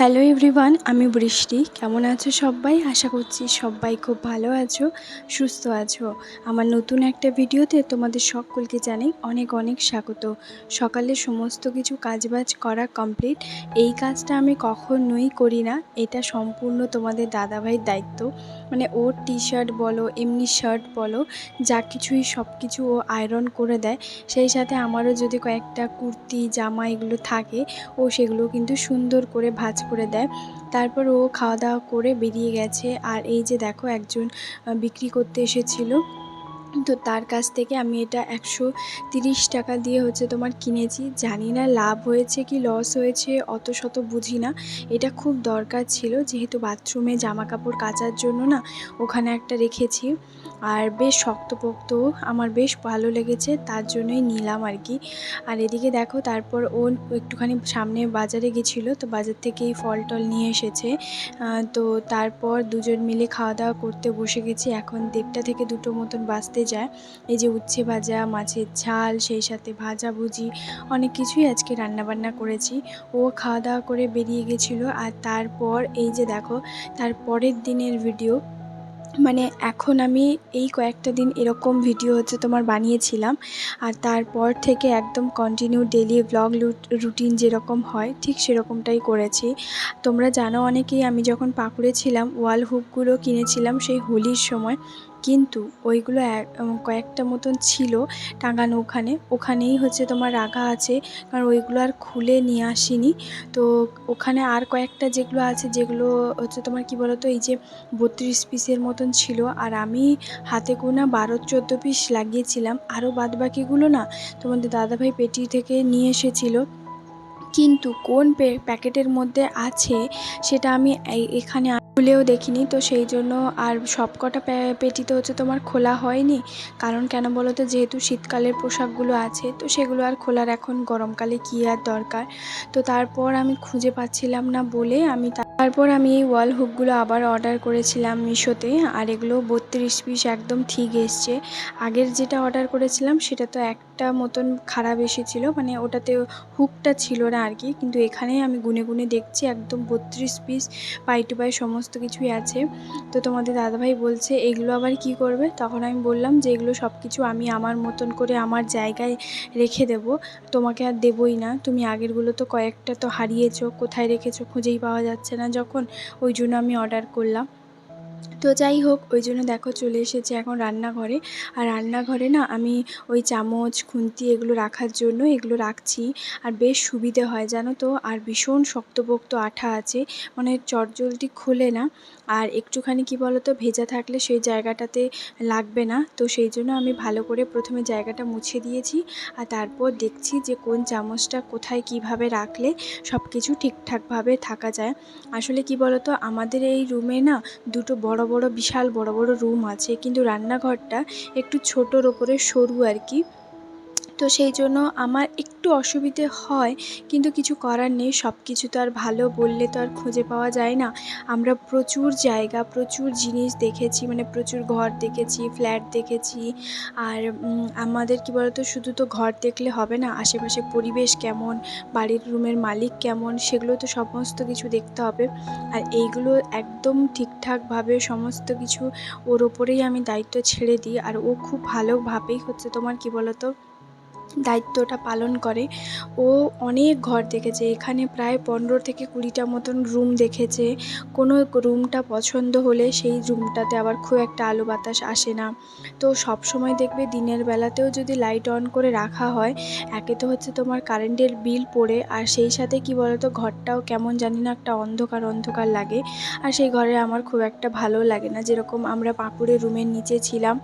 Hello everyone আমি বৃষ্টি। কেমন আছো সবাই? আশা করছি সবাই খুব ভালো আছো, সুস্থ আছো। আমার নতুন একটা ভিডিওতে তোমাদের সকলকে জানাই অনেক অনেক স্বাগত। সকালে সমস্ত কিছু কাজবাজ করা কমপ্লিট এই কাজটা আমি কখনোই করি না, এটা সম্পূর্ণ তোমাদের দাদাভাইয়ের দায়িত্ব। মানে ওর টি শার্ট বলো, এমনি শার্ট বলো, যা কিছুই সব কিছু ও আয়রন করে দেয়। সেই সাথে আমারও যদি কয়েকটা কুর্তি, জামা এগুলো থাকে, ও সেগুলো কিন্তু সুন্দর করে ভাঁজ করে দেয়। তারপর ও খাওয়া দাওয়া করে বেরিয়ে গেছে। আর এই যে দেখো একজন বিক্রি করতে এসেছিল। তো তার কাছ থেকে আমি এটা একশো তিরিশ টাকা দিয়ে হচ্ছে তোমার কিনেছি। জানি না লাভ হয়েছে কি লস হয়েছে, অত শত বুঝি না। এটা খুব দরকার ছিল, যেহেতু বাথরুমে জামা কাপড় কাচার জন্য না, ওখানে একটা রেখেছি। আর বেশ শক্তপোক্ত, আমার বেশ ভালো লেগেছে, তার জন্যই নিলাম আর কি। আর এদিকে দেখো, তারপর ও একটুখানি সামনে বাজারে গেছিল, তো বাজার থেকেই ফল টল নিয়ে এসেছে। তো তারপর দুজন মিলে খাওয়া দাওয়া করতে বসে গেছি। এখন দেড়টা থেকে দুটো মতন বাজতে যায়। এই যে উচ্ছে ভাজা, মাছের ঝাল, সেই সাথে ভাজা ভুজি, অনেক কিছুই আজকে রান্না বান্না করেছি। ও খাওয়া দাওয়া করে বেরিয়ে গেছিল আর তারপর এই যে দেখো, তার পরের দিনের ভিডিও। মানে এখন আমি এই কয়েকটা দিন এরকম ভিডিও হচ্ছে তোমার বানিয়েছিলাম। আর তারপর থেকে একদম কন্টিনিউ ডেলি ব্লগ রুটিন যেরকম হয়, ঠিক সেরকমটাই করেছি। তোমরা জানো অনেকেই, আমি যখন পাকুড়ে ছিলাম, ওয়াল হুকগুলো কিনেছিলাম সেই হোলির সময়। কিন্তু ওইগুলো কয়েকটা মতন ছিল টাঙানো ওখানে। ওখানেই হচ্ছে তোমার রাখা আছে। কারণ ওইগুলো আর খুলে নিয়ে আসিনি। তো ওখানে আর কয়েকটা যেগুলো আছে, যেগুলো হচ্ছে তোমার কি বলতো, এই যে বত্রিশ পিসের মতন ছিল। আর আমি হাতে গোনা বারো চোদ্দ পিস লাগিয়েছিলাম। আরও বাদবাকিগুলো না তোমাদের দাদাভাই পেটি থেকে নিয়ে এসেছিল। কিন্তু কোন প্যাকেটের মধ্যে আছে, সেটা আমি এখানে খুলেও দেখিনি, তো সেই জন্য আর সব কটা পেটি তো হচ্ছে তোমার খোলা হয়নি। কারণ কেন বলো তো, যেহেতু শীতকালের পোশাকগুলো আছে, তো সেগুলো আর খোলার এখন গরমকালে কী আর দরকার? তো তারপর আমি খুঁজে পাচ্ছিলাম না বলে আমি তারপর আমি এই ওয়াল হুকগুলো আবার অর্ডার করেছিলাম মিশোতে, আর এগুলো বত্রিশ পিস একদম ঠিক এসছে। আগের যেটা অর্ডার করেছিলাম, সেটা তো একটা মতন খারাপ এসেছিল মানে ওটাতে হুকটা ছিল না আর কি, কিন্তু এখানে আমি গুনে গুনে দেখছি একদম বত্রিশ পিস পাই টু পাই সমস্ত কিছুই আছে। তো তোমাদের দাদাভাই বলছে, এগুলো আবার কি করবে? তখন আমি বললাম যে, এগুলো সব কিছু আমি আমার মতন করে আমার জায়গায় রেখে দেব, তোমাকে আর দেবই না। তুমি আগেরগুলো তো কয়েকটা তো হারিয়েছো, কোথায় রেখেছো খুঁজেই পাওয়া যাচ্ছে না। যখন ওই জন্য আমি অর্ডার করলাম। তো যাই হোক, ওই জন্য দেখো চলে এসেছে এখন রান্নাঘরে। আর রান্নাঘরে না আমি ওই চামচ, খুন্তি এগুলো রাখার জন্য এগুলো রাখছি। আর বেশ সুবিধে হয়, জানো তো? আর ভীষণ শক্তপোক্ত আঠা আছে মানে চটজলদি খোলে না। আর একটুখানি কি বলো তো, ভেজা থাকলে সেই জায়গাটাতে লাগবে না। তো সেই জন্য আমি ভালো করে প্রথমে জায়গাটা মুছে দিয়েছি। আর তারপর দেখছি যে কোন চামচটা কোথায় কীভাবে রাখলে সব কিছু ঠিকঠাকভাবে থাকা যায়। আসলে কি বলো তো, আমাদের এই রুমে না দুটো বড় বড় বিশাল বড় বড় রুম আছে, কিন্তু রান্নাঘরটা একটু ছোটোর ওপরে সরু আর কি। তো সেই জন্য আমার একটু অসুবিধে হয়, কিন্তু কিছু করার নেই। সব কিছু তো আর ভালো বললে তো আর খুঁজে পাওয়া যায় না। আমরা প্রচুর জায়গা, প্রচুর জিনিস দেখেছি মানে প্রচুর ঘর দেখেছি, ফ্ল্যাট দেখেছি। আর আমাদের কি বলতো, শুধু তো ঘর দেখলে হবে না আশেপাশে পরিবেশ কেমন, বাড়ির রুমের মালিক কেমন, সেগুলো তো সমস্ত কিছু দেখতে হবে। আর এইগুলো একদম ঠিকঠাকভাবে সমস্ত কিছু ওর ওপরেই আমি দায়িত্ব ছেড়ে দিই। আর ও খুব ভালোভাবেই হচ্ছে। তোমার কি বলতো? দায়িত্বটা পালন করে। ও অনেক ঘর দেখেছে, এখানে প্রায় পনেরো থেকে কুড়িটা মতন রুম দেখেছে। কোনো রুমটা পছন্দ হলে সেই রুমটাতে আবার খুব একটা আলো বাতাস আসে না। তো সব সময় দেখবে দিনের বেলাতেও যদি লাইট অন করে রাখা হয়, একে তো হচ্ছে তোমার কারেন্টের বিল পড়ে, আর সেই সাথে কি বলতো, ঘরটাও কেমন জানি না একটা অন্ধকার অন্ধকার লাগে। আর সেই ঘরে আমার খুব একটা ভালো লাগে না। যেরকম আমরা পাঁকুড়ে রুমের নিচে ছিলাম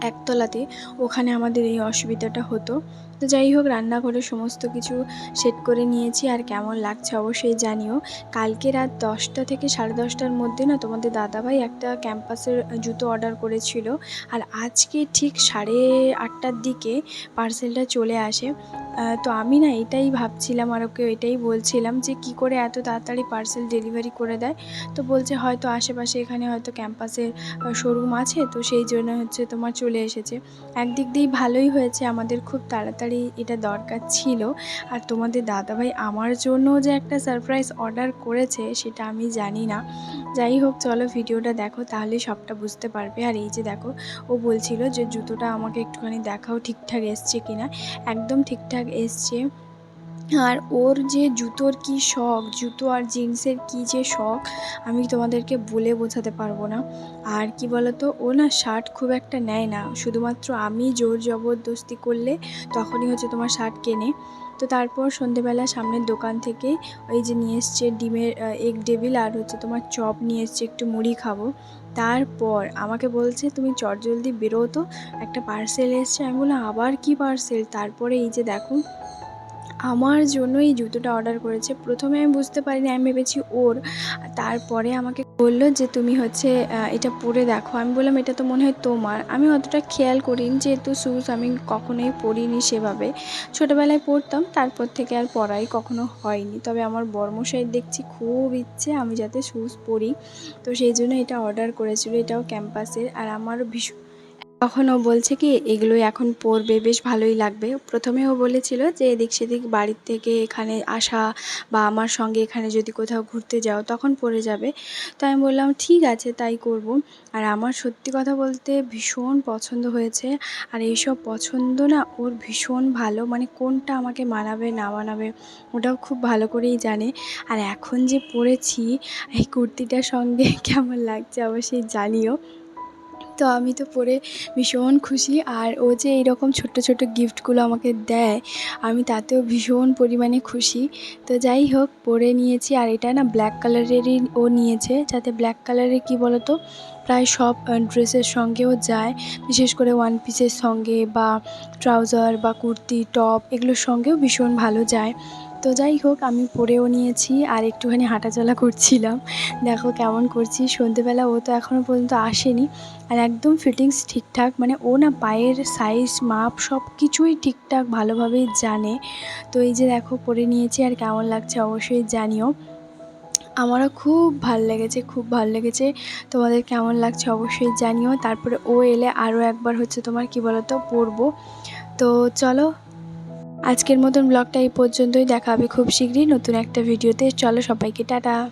একতলাতে। ওখানে আমাদের এই অসুবিধাটা হতো। তো যাই হোক রান্নাঘরে সমস্ত কিছু সেট করে নিয়েছি। আর কেমন লাগছে অবশ্যই জানিও। কালকে রাত দশটা থেকে সাড়ে দশটার মধ্যে না তোমাদের দাদাভাই একটা ক্যাম্পাসের জুতো অর্ডার করেছিল। আর আজকে ঠিক সাড়ে আটটার দিকে পার্সেলটা চলে আসে। তো আমি না এটাই ভাবছিলাম আর ওকে এটাই বলছিলাম যে কি করে এত তাড়াতাড়ি পার্সেল ডেলিভারি করে দেয়। তো বলছে হয়তো আশেপাশে এখানে হয়তো ক্যাম্পাসের শোরুম আছে, তো সেই জন্য হচ্ছে তোমার চলে এসেছে। একদিক দিয়েই ভালোই হয়েছে, আমাদের খুব তাড়াতাড়ি এটা দরকার ছিল। আর তোমাদের দাদাভাই আমার জন্য যে একটা সারপ্রাইজ অর্ডার করেছে, সেটা আমি জানি না। যাই হোক, চলো ভিডিওটা দেখো, তাহলে সবটা বুঝতে পারবে। আর এই যে দেখো, ও বলছিল যে জুতোটা আমাকে একটুখানি দেখাও, ঠিকঠাক এসছে কিনা। একদম ঠিকঠাক এসছে। আর ওর যে জুতোর কি শখ, জুতো আর জিন্সের কি যে শখ, আমি তোমাদেরকে বলে বোঝাতে পারব না। আর কি বলতো, ও না শার্ট খুব একটা নেয় না। শুধুমাত্র আমি জোর জবরদস্তি করলে তখনই হচ্ছে তোমার শার্ট কেনে। তো তারপর সন্ধেবেলা সামনের দোকান থেকে ওই যে নিয়ে এসছে ডিমের এগ ডেবিল আর হচ্ছে তোমার চপ নিয়ে এসছে, একটু মুড়ি খাব। তারপর আমাকে বলছে, তুমি চটজলদি বেরো তো। একটা পার্সেল এসছে, আমি বললাম, আবার কি পার্সেল তারপরে এই যে দেখো আমার জন্য এই জুতোটা অর্ডার করেছে। প্রথমে আমি বুঝতে পারিনি, আমি ভেবেছি ওর। তারপরে আমাকে বলল যে, তুমি হচ্ছে এটা পরে দেখো। আমি বললাম, এটা তো মনে হয় তোমার। আমি অতটা খেয়াল করিনি, যেহেতু শ্যুজ আমি কখনোই পরিনি সেভাবে। ছোটোবেলায় পরতাম, তারপর থেকে আর পরাই কখনো হয়নি। তবে আমার বর্মশাই দেখছি খুব ইচ্ছে আমি যাতে শ্যুজ পরি। তো সেই জন্য এটা অর্ডার করেছিল, এটাও ক্যাম্পাসের। আর আমারও ভীষণ তখন ও বলছে কি, এগুলোই এখন পরবে বেশ ভালোই লাগবে। প্রথমে ও বলেছিল যে, এদিক সেদিক বাড়ির থেকে এখানে আসা বা আমার সঙ্গে এখানে যদি কোথাও ঘুরতে যাও, তখন পরে যাবে। তো আমি বললাম, ঠিক আছে, তাই করব। আর আমার সত্যি কথা বলতে ভীষণ পছন্দ হয়েছে। আর এইসব পছন্দ না, ওর ভীষণ ভালো মানে কোনটা আমাকে মানাবে, না মানাবে, ওটাও খুব ভালো করেই জানে। আর এখন যে পরেছি এই কুর্তিটার সঙ্গে কেমন লাগছে অবশ্যই জানিও। তো আমি তো পরে ভীষণ খুশি। আর ও যে এইরকম ছোট্ট ছোট্ট গিফটগুলো আমাকে দেয়, আমি তাতেও ভীষণ পরিমাণে খুশি। তো যাই হোক, পরে নিয়েছি। আর এটা না ব্ল্যাক কালারেরই ও নিয়েছে, যাতে ব্ল্যাক কালারের কী বলতো? প্রায় সব ড্রেসের সঙ্গেও যায়। বিশেষ করে ওয়ান পিসের সঙ্গে বা ট্রাউজার বা কুর্তি টপ এগুলোর সঙ্গেও ভীষণ ভালো যায়। তো যাই হোক, আমি পরেও নিয়েছি আর একটুখানি হাঁটাচলা করছিলাম। দেখো কেমন করছি, সন্ধেবেলা ও তো এখনও পর্যন্ত আসেনি। আর একদম ফিটিংস ঠিকঠাক মানে ও না পায়ের সাইজ মাপ সব কিছুই ঠিকঠাক ভালোভাবেই জানে। তো এই যে দেখো পরে নিয়েছি আর কেমন লাগছে অবশ্যই জানিও। আমারও খুব ভালো লেগেছে, খুব ভালো লেগেছে। তোমাদের কেমন লাগছে অবশ্যই জানিও। তারপরে ও এলে আরও একবার হচ্ছে তোমার কি বলতো পরবো তো চলো আজকের মতন ব্লগটা এই পর্যন্তই। দেখা হবে খুব শীঘ্রই নতুন একটা ভিডিওতে। চলো সবাইকে, টাটা।